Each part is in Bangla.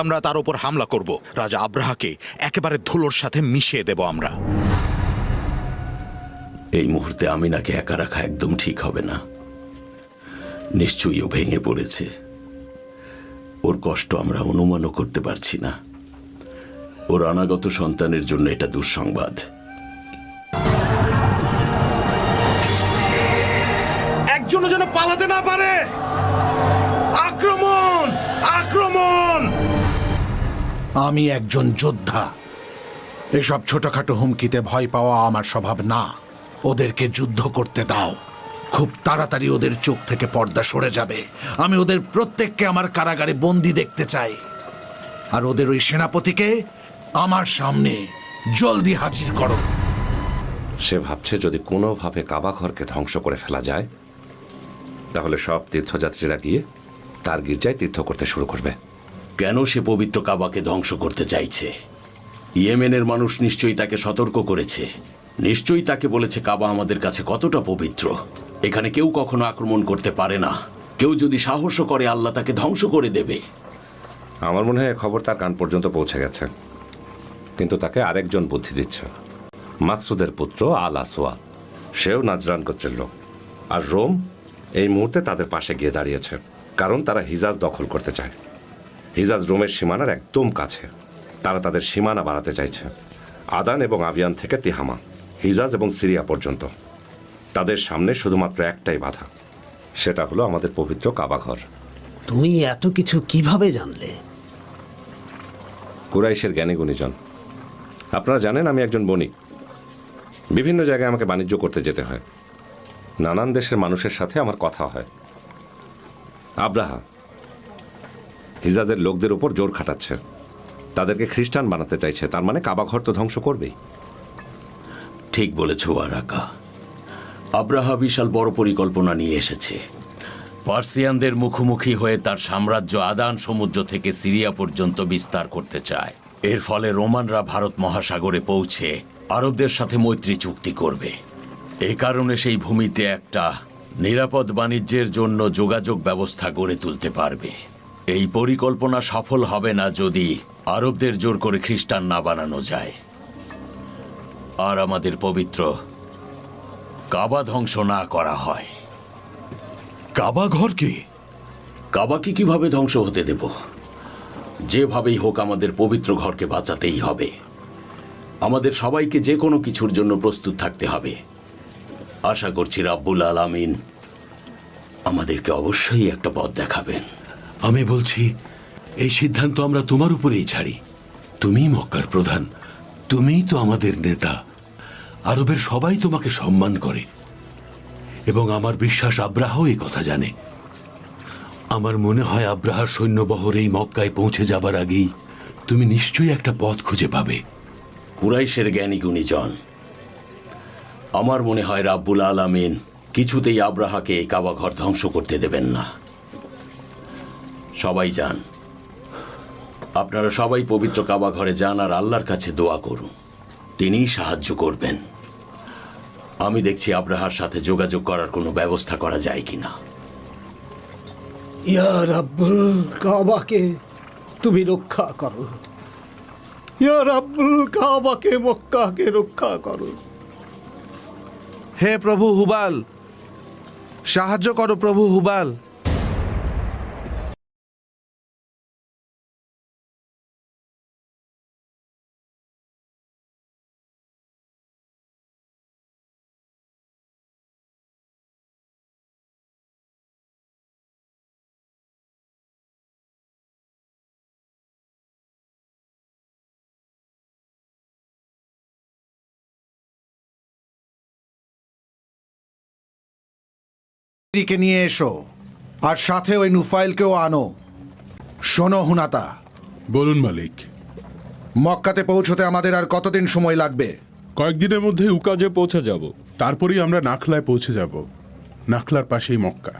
খাতামরা তার উপর হামলা করব। রাজা আব্রাহাকে একেবারে ধুলোর সাথে মিশিয়ে দেব আমরা। এই মুহূর্তে আমিনাকে একা রাখা একদম ঠিক হবে না। নিশ্চয়ই ও ভেঙে পড়েছে। ওর কষ্ট আমরা অনুমানও করতে পারছি না। ওর অনাগত সন্তানের জন্য এটা দুঃসংবাদ। আমি একজন যোদ্ধা। এসব ছোটখাটো হুমকিতে ভয় পাওয়া আমার স্বভাব না। ওদেরকে যুদ্ধ করতে দাও। খুব তাড়াতাড়ি ওদের চোখ থেকে পর্দা সরে যাবে। আমি ওদের প্রত্যেককে আমার কারাগারে বন্দি দেখতে চাই। আর ওদের ওই সেনাপতিকে আমার সামনে জলদি হাজির করো। সে ভাবছে যদি কোনোভাবে কাবা ঘরকে ধ্বংস করে ফেলা যায়, তাহলে সব তীর্থযাত্রীরা গিয়ে তার গির্জায় তীর্থ করতে শুরু করবে। কেন সে পবিত্র কাবাকে ধ্বংস করতে চাইছে? ইয়েমেনের মানুষ নিশ্চয়ই তাকে সতর্ক করেছে। নিশ্চয়ই তাকে বলেছে, কাবা আমাদের কাছে কতটা পবিত্র। এখানে কেউ কখনো আক্রমণ করতে পারে না। কেউ যদি সাহসও করে, আল্লাহ তাকে ধ্বংস করে দেবে। আমার মনে হয় খবর তার কান পর্যন্ত পৌঁছে গেছে। কিন্তু তাকে আরেকজন বুদ্ধি দিচ্ছে। মাকসুদের পুত্র আল আসোয়া সেও নাজরান গোত্রের লোক। আর রোম এই মুহূর্তে তাদের পাশে গিয়ে দাঁড়িয়েছে। কারণ তারা হিজাজ দখল করতে চায়। হিজাজ রোমের সীমানার একদম কাছে। তারা তাদের সীমানা বাড়াতে চাইছে। আদান এবং আভিয়ান থেকে তিহামা হিজাজ এবং সিরিয়া পর্যন্ত। তাদের সামনে শুধুমাত্র একটাই বাধা সেটা হলো আমাদের পবিত্র কাবাঘর তুমি এত কিছু কীভাবে জানলে? কুরাইশের জ্ঞানী গুণীজন আপনারা জানেন আমি একজন বণিক। বিভিন্ন জায়গায় আমাকে বাণিজ্য করতে যেতে হয়। নানান দেশের মানুষের সাথে আমার কথা হয়। আব্রাহা হিজাজের লোকদের উপর জোর খাটাচ্ছে। তাদেরকে খ্রিস্টান বানাতে চাইছে, তার মানে কাবাঘর তো ধ্বংস করবেই। ঠিক বলেছ, আরাকা। আব্রাহা বিশাল বড় পরিকল্পনা নিয়ে এসেছে। পার্সিয়ানদের মুখোমুখি হয়ে তার সাম্রাজ্য আদান সমুদ্র থেকে সিরিয়া পর্যন্ত বিস্তার করতে চায়। এর ফলে রোমানরা ভারত মহাসাগরে পৌঁছে আরবদের সাথে মৈত্রী চুক্তি করবে। এ কারণে সেই ভূমিতে একটা নিরাপদ বাণিজ্যের জন্য যোগাযোগ ব্যবস্থা গড়ে তুলতে পারবে। এই পরিকল্পনা সফল হবে না যদি আরবদের জোর করে খ্রিস্টান না বানানো যায়। আর আমাদের পবিত্র কাবা ধ্বংস না করা হয়। কাবা ঘরকে কাবাকে কীভাবে ধ্বংস হতে দেব? যেভাবেই হোক আমাদের পবিত্র ঘরকে বাঁচাতেই হবে। আমাদের সবাইকে যে কোনো কিছুর জন্য প্রস্তুত থাকতে হবে। আশা করছি রাব্বুল আলামিন আমাদেরকে অবশ্যই একটা পথ দেখাবেন। আমি বলছি, এই সিদ্ধান্ত আমরা তোমার উপরেই ছাড়ি। তুমি মক্কার প্রধান, তুমিই তো আমাদের নেতা। আরবের সবাই তোমাকে সম্মান করে। এবং আমার বিশ্বাস আব্রাহ এই কথা জানে। আমার মনে হয় আব্রাহার সৈন্যবহর এই মক্কায় পৌঁছে যাবার আগেই তুমি নিশ্চয়ই একটা পথ খুঁজে পাবে। কুরাইশের জ্ঞানী গুণীজন, আমার মনে হয় রাব্বুল আলামিন কিছুতেই আব্রাহাকে এই কাবা ঘর ধ্বংস করতে দেবেন না। সবাই যান। আপনারা সবাই পবিত্র কাবা ঘরে যান আর আল্লাহর কাছে দোয়া করুন। তিনিই সাহায্য করবেন। আমি দেখছি আব্রাহার সাথে যোগাযোগ করার কোনো ব্যবস্থা করা যায় কিনা। ইয়া রাব্বুল কাবাকে তুমি রক্ষা করো। ইয়া রাব্বুল কাবাকে মক্কাকে রক্ষা করো। হে প্রভু হুবাল সাহায্য করো প্রভু হুবাল। কে নিয়ে এসো আর সাথে ওই নুফাইলকেও আনো। শোনো হুনাতা। বলুন মালিক। মক্কাতে পৌঁছতে আমাদের আর কতদিন সময় লাগবে? কয়েকদিনের মধ্যে উকাজে পৌঁছে যাব। তারপরেই আমরা নাখলায় পৌঁছে যাব। নাখলার পাশেই মক্কা।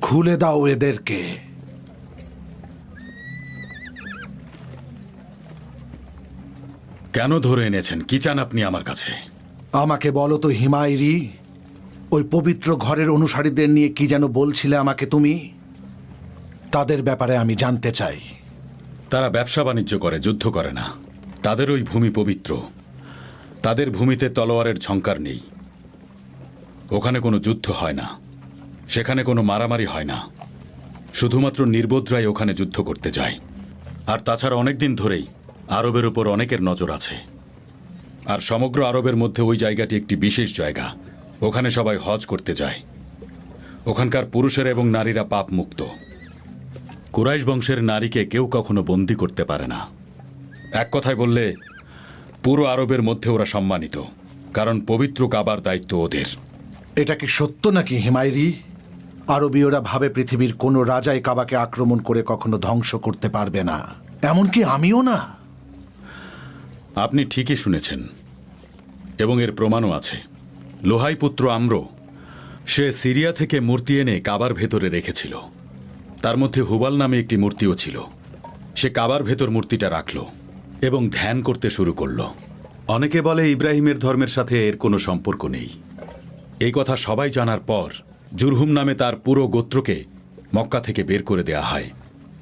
খুলে দাও এদেরকে। কেন ধরে এনেছেন? কি চান আপনি আমার কাছে? আমাকে বলো তো হিমায়রি ওই পবিত্র ঘরের অনুসারীদের নিয়ে কি যেন বলছিলে আমাকে তুমি? তাদের ব্যাপারে আমি জানতে চাই। তারা ব্যবসা বাণিজ্য করে, যুদ্ধ করে না। তাদের ওই ভূমি পবিত্র। তাদের ভূমিতে তলোয়ারের ঝঙ্কার নেই। ওখানে কোনো যুদ্ধ হয় না। সেখানে কোনো মারামারি হয় না। শুধুমাত্র নির্বোধরাই ওখানে যুদ্ধ করতে যায়। আর তাছাড়া অনেক দিন ধরেই আরবের উপর অনেকের নজর আছে। আর সমগ্র আরবের মধ্যে ওই জায়গাটি একটি বিশেষ জায়গা। ওখানে সবাই হজ করতে যায়। ওখানকার পুরুষেরা এবং নারীরা পাপ মুক্ত। কুরাইশ বংশের নারীকে কেউ কখনো বন্দি করতে পারে না। এক কথায় বললে, পুরো আরবের মধ্যে ওরা সম্মানিত, কারণ পবিত্র কাবার দায়িত্ব ওদের। এটা কি সত্য নাকি, হিমায়রি? আরবীয়রা ভাবে পৃথিবীর কোনো রাজাই কাবাকে আক্রমণ করে কখনো ধ্বংস করতে পারবে না। এমনকি আমিও না। আপনি ঠিকই শুনেছেন। এবং এর প্রমাণও আছে। লোহাই পুত্র আম্র, সে সিরিয়া থেকে মূর্তি এনে কাবার ভেতরে রেখেছিল। তার মধ্যে হুবাল নামে একটি মূর্তিও ছিল। সে কাবার ভেতর মূর্তিটা রাখল এবং ধ্যান করতে শুরু করল। অনেকে বলে ইব্রাহিমের ধর্মের সাথে এর কোনো সম্পর্ক নেই। এই কথা সবাই জানার পর জুরহুম নামে তার পুরো গোত্রকে মক্কা থেকে বের করে দেয়া হয়।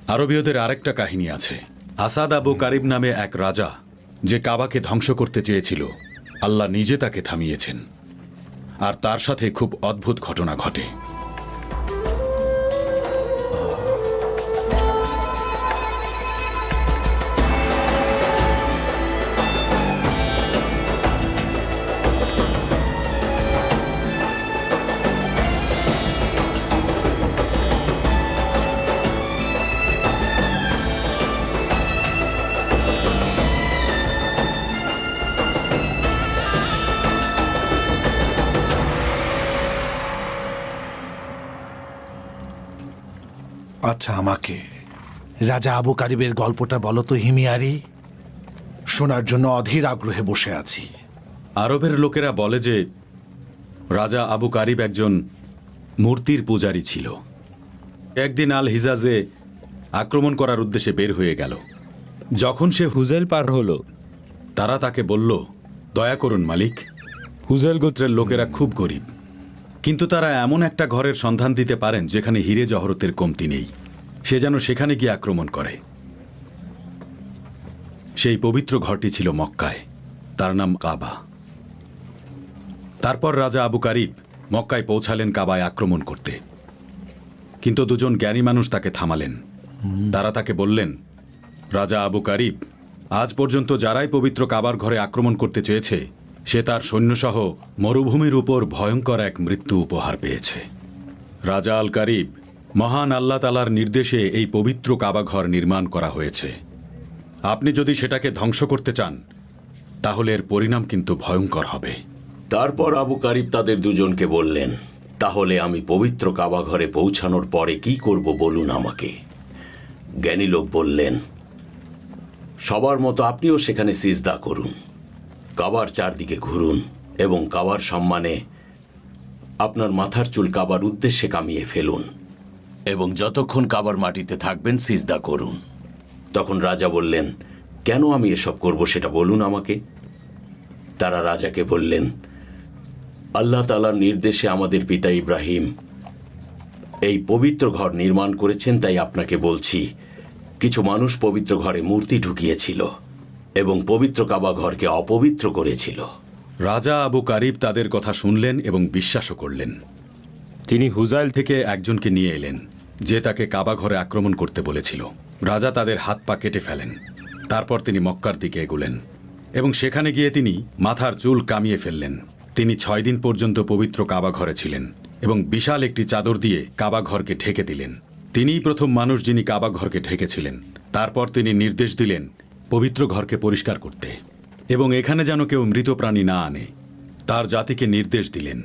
আরবীয়দের আরেকটা কাহিনী আছে। আসাদ আবু কারিব নামে এক রাজা যে কাবাকে ধ্বংস করতে চেয়েছিল, আল্লাহ নিজে তাকে থামিয়েছেন। আর তার সাথে খুব অদ্ভুত ঘটনা ঘটে। রাজা আবু কারিবের গল্পটা বলো তো, হিমিয়ারি। শোনার জন্য অধীর আগ্রহে বসে আছি। আরবের লোকেরা বলে যে, রাজা আবু কারিব একজন মূর্তির পূজারী ছিল। একদিন আল হিজাজে আক্রমণ করার উদ্দেশ্যে বের হয়ে গেল। যখন সে হুজেল পার হলো, তারা তাকে বলল, দয়া করুন মালিক, হুজেল গোত্রের লোকেরা খুব গরিব। কিন্তু তারা এমন একটা ঘরের সন্ধান দিতে পারেন যেখানে হিরে জহরতের কমতি নেই। সে যেন সেখানে গিয়ে আক্রমণ করে। সেই পবিত্র ঘরটি ছিল মক্কায়। তার নাম কাবা। তারপর রাজা আবু কারিব মক্কায় পৌঁছালেন কাবায় আক্রমণ করতে। কিন্তু দুজন জ্ঞানী মানুষ তাকে থামালেন। তারা তাকে বললেন, রাজা আবু কারিব, আজ পর্যন্ত যারাই পবিত্র কাবার ঘরে আক্রমণ করতে চেয়েছে, সে তার সৈন্যসহ মরুভূমির উপর ভয়ঙ্কর এক মৃত্যু উপহার পেয়েছে। রাজা আল কারিব মহান আল্লাহ তালার নির্দেশে এই পবিত্র কাবাঘর নির্মাণ করা হয়েছে। আপনি যদি সেটাকে ধ্বংস করতে চান, তাহলে এর পরিণাম কিন্তু ভয়ঙ্কর হবে। তারপর আবু কারিব তাদের দুজনকে বললেন, তাহলে আমি পবিত্র কাবাঘরে পৌঁছানোর পরে কি করব বলুন আমাকে? জ্ঞানী লোক বললেন, সবার মতো আপনিও সেখানে সিজদা করুন, কাবার চারদিকে ঘুরুন এবং কাবার সম্মানে আপনার মাথার চুল কাবার উদ্দেশ্যে কামিয়ে ফেলুন। এবং যতক্ষণ কাবার মাটিতে থাকবেন, সিজদা করুন। তখন রাজা বললেন, কেন আমি এসব করব সেটা বলুন আমাকে? তারা রাজাকে বললেন, আল্লাহ তালার নির্দেশে আমাদের পিতা ইব্রাহিম এই পবিত্র ঘর নির্মাণ করেছেন, তাই আপনাকে বলছি, কিছু মানুষ পবিত্র ঘরে মূর্তি ঢুকিয়েছিল এবং পবিত্র কাবা ঘরকে অপবিত্র করেছিল। রাজা আবু কারিব তাদের কথা শুনলেন এবং বিশ্বাসও করলেন। তিনি হুজাইল থেকে একজনকে নিয়ে এলেন। যে তাকে কাবা ঘরে আক্রমণ করতে বলেছিল। রাজা তাদের হাত পা কেটে ফেলেন। তারপর তিনি মক্কার দিকে এগুলেন এবং সেখানে গিয়ে তিনি মাথার চুল কামিয়ে ফেললেন। তিনি ছয় দিন পর্যন্ত পবিত্র কাবা ঘরে ছিলেন এবং বিশাল একটি চাদর দিয়ে কাবা ঘরকে ঢেকে দিলেন। তিনিই প্রথম মানুষ যিনি কাবা ঘরকে ঢেকেছিলেন। তারপর তিনি নির্দেশ দিলেন পবিত্র ঘরকে পরিষ্কার করতে এবং এখানে যেন কেউ মৃত প্রাণী না আনে। তার জাতিকে নির্দেশ দিলেন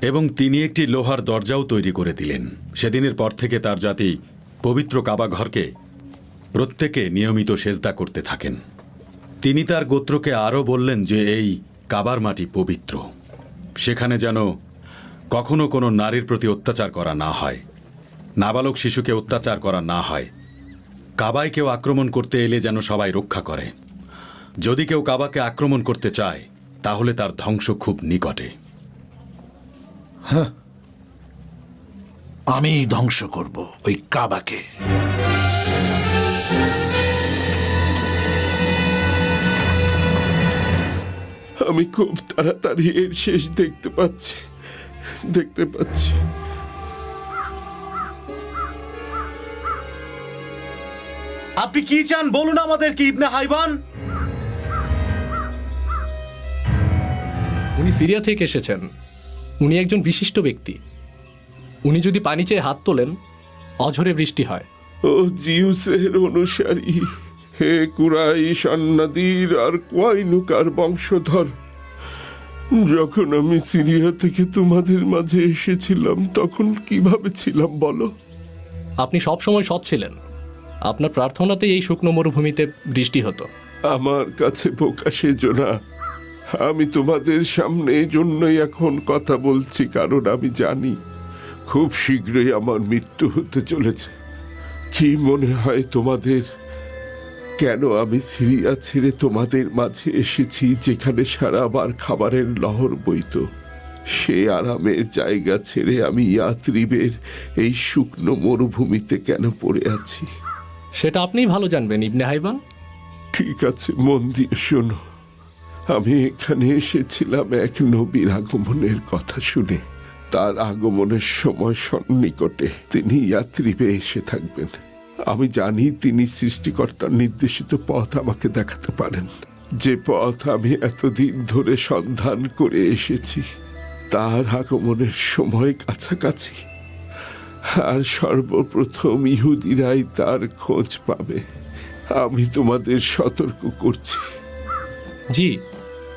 এবং তিনি একটি লোহার দরজাও তৈরি করে দিলেন। সেদিনের পর থেকে তার জাতি পবিত্র কাবা ঘরকে প্রত্যেকে নিয়মিত সেজদা করতে থাকেন। তিনি তার গোত্রকে আরও বললেন যে, এই কাবার মাটি পবিত্র। সেখানে যেন কখনো কোনো নারীর প্রতি অত্যাচার করা না হয়, নাবালক শিশুকে অত্যাচার করা না হয়। কাবায় কেউ আক্রমণ করতে এলে যেন সবাই রক্ষা করে। যদি কেউ কাবাকে আক্রমণ করতে চায়, তাহলে তার ধ্বংস খুব নিকটে। আমি ধ্বংস করব ওই কাবাকে। আমি খুব তাড়াতাড়ি এর শেষ দেখতে পাচ্ছি। দেখতে পাচ্ছি। আপনি কি চান বলুন আমাদের কি ইবনে হাইবান? উনি সিরিয়া থেকে এসেছেন। উনি একজন বিশিষ্ট ব্যক্তি। উনি যদি পানি চেয়ে হাত তোলেন অঝরে বৃষ্টি হয়। ও জিউসের অনুসারী হে কুরাই সান্নাদির আর কোয়াইনুকার বংশধর যখন আমি সিরিয়া থেকে তোমাদের মাঝে এসেছিলাম তখন কীভাবে ছিলাম বলো? আপনি সবসময় সৎ ছিলেন। আপনার প্রার্থনাতেই এই শুকনো মরুভূমিতে বৃষ্টি হতো। আমার কাছে বোকা সেজো না। আমি তোমাদের সামনে এই জন্যই এখন কথা বলছি কারণ আমি জানি খুব শীঘ্রই আমার মৃত্যু হতে চলেছে। কি মনে হয় তোমাদের? কেন আমি সিরিয়া ছেড়ে তোমাদের মাঝে এসেছি যেখানে সারাবার খাবারের লহর বইত? সে আরামের জায়গা ছেড়ে আমি ইয়াত্রিবের এই শুকনো মরুভূমিতে কেন পড়ে আছি? সেটা আপনিই ভালো জানবেন ইবনে হাইবান। ঠিক আছে মন দিয়ে শোনো। আমি এখানে এসেছিলাম এক নবীর আগমনের কথা শুনে। তার আগমনের সময় সন্নিকটে তিনি যাত্রীবে এসে থাকবেন। আমি জানি তিনি সৃষ্টিকর্তার নির্দেশিত পথ আমাকে দেখাতে পারেন। যে পথ আমি এতদিন ধরে সন্ধান করে এসেছি, তার আগমনের সময় কাছাকাছি। আর সর্বপ্রথম ইহুদিরাই তার খোঁজ পাবে। আমি তোমাদের সতর্ক করছি। জি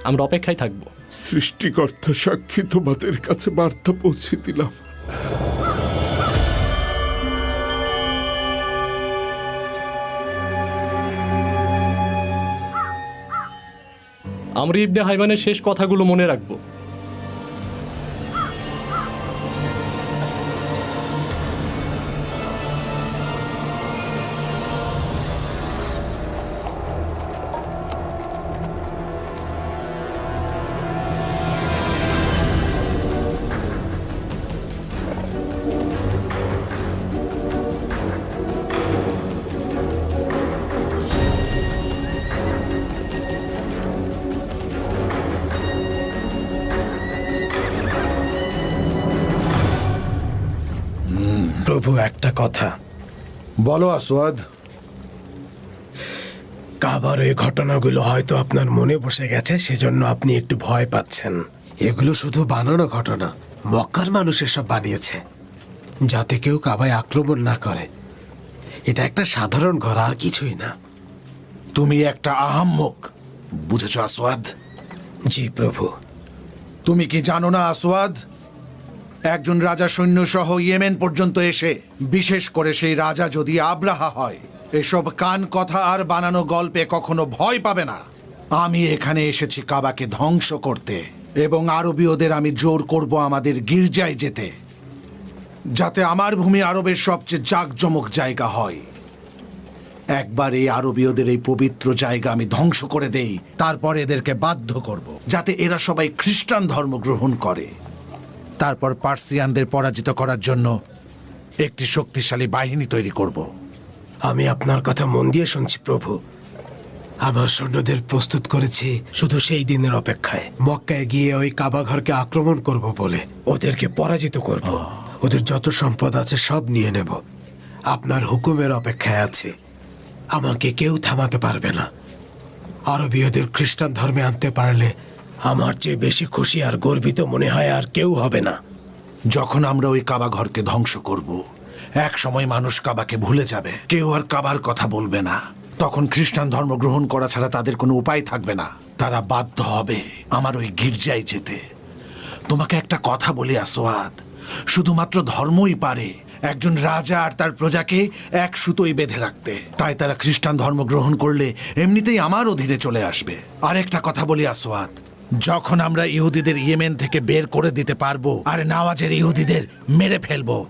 আমরা অপেক্ষায় থাকব। সৃষ্টিকর্তা সাক্ষী তোমাদের কাছে বার্তা পৌঁছে দিলাম। আমরা ইবনে হাইমানের শেষ কথাগুলো মনে রাখব। প্রভু একটা কথা। বলো আসওয়াদ। কাবার এই ঘটনাগুলো হয়তো আপনার মনে বসে গেছে সেজন্য আপনি একটু ভয় পাচ্ছেন। এগুলো শুধু বানানো ঘটনা মক্কার মানুষ এসব বানিয়েছে যাতে কেউ কাবায় আক্রমণ না করে। এটা একটা সাধারণ ঘর আর কিছুই না। তুমি একটা আহাম্মক বুঝেছ আসওয়াদ? জি প্রভু। তুমি কি জানো না আসওয়াদ? একজন রাজা সৈন্য সহ ইয়েমেন পর্যন্ত এসে, বিশেষ করে সেই রাজা যদি আব্রাহা হয়, এসব কান কথা আর বানানো গল্পে কখনো ভয় পাবে না। আমি এখানে এসেছি কাবাকে ধ্বংস করতে, এবং আরবীয়দের আমি জোর করব আমাদের গির্জায় যেতে, যাতে আমার ভূমি আরবের সবচেয়ে জাঁকজমক জায়গা হয়। একবার এই আরবীয়দের এই পবিত্র জায়গা আমি ধ্বংস করে দেই, তারপর এদেরকে বাধ্য করব, যাতে এরা সবাই খ্রিস্টান ধর্ম গ্রহণ করে। তারপর পার্সিয়ানদের পরাজিত করার জন্য একটি শক্তিশালী বাহিনী তৈরি করব। আমি আপনার কথা মন দিয়ে শুনছি, প্রভু। আমার সৈন্যদের প্রস্তুত করেছি শুধু সেই দিনের অপেক্ষায়। মক্কায় গিয়ে ওই কাবা ঘরকে আক্রমণ করব বলে ওদেরকে পরাজিত করব। ওদের যত সম্পদ আছে সব নিয়ে নেব। আপনার হুকুমের অপেক্ষায় আছে। আমাকে কেউ থামাতে পারবে না। আরবীয়দের খ্রিস্টান ধর্মে আনতে পারলে আমার চেয়ে বেশি খুশি আর গর্বিত মনে হয় আর কেউ হবে না। যখন আমরা ওই কাবা ঘরকে ধ্বংস করব, এক সময় মানুষ কাবাকে ভুলে যাবে। কেউ আর কাবার কথা বলবে না। তখন খ্রিস্টান ধর্ম গ্রহণ করা ছাড়া তাদের কোনো উপায় থাকবে না। তারা বাধ্য হবে আমার ওই গির্জায় যেতে। তোমাকে একটা কথা বলি আসোয়াদ শুধুমাত্র ধর্মই পারে একজন রাজা আর তার প্রজাকে এক সুতোই বেঁধে রাখতে। তাই তারা খ্রিস্টান ধর্ম গ্রহণ করলে এমনিতেই আমার অধীনে চলে আসবে। আরেকটা কথা বলি আসোয়াদ যখন আমরা ইহুদিদের ইয়েমেন থেকে বের করে দিতে পারব আর নাওয়াজের ইহুদিদের মেরে ফেলব,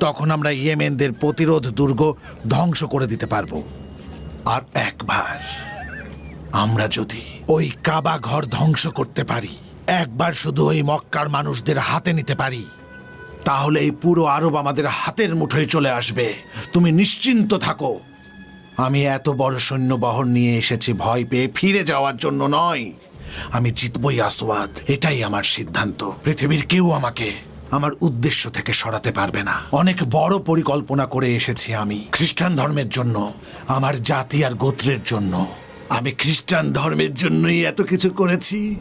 তখন আমরা ইয়েমেনদের প্রতিরোধ দুর্গ ধ্বংস করে দিতে পারব। আর একবার আমরা যদি ওই কাবা ঘর ধ্বংস করতে পারি, একবার শুধু ওই মক্কার মানুষদের হাতে নিতে পারি, তাহলে এই পুরো আরব আমাদের হাতের মুঠোয় চলে আসবে। তুমি নিশ্চিন্ত থাকো। আমি এত বড় সৈন্যবহর নিয়ে এসেছি, ভয় পেয়ে ফিরে যাওয়ার জন্য নয়। আমি জিতবই আসওয়াদ, এটাই আমার সিদ্ধান্ত। পৃথিবীর কেউ আমাকে আমার উদ্দেশ্য থেকে সরাতে পারবে না। অনেক বড় পরিকল্পনা করে এসেছি আমি খ্রিস্টান ধর্মের জন্য, আমার জাতি আর গোত্রের জন্য। আমি খ্রিস্টান ধর্মের জন্যই এত কিছু করেছি।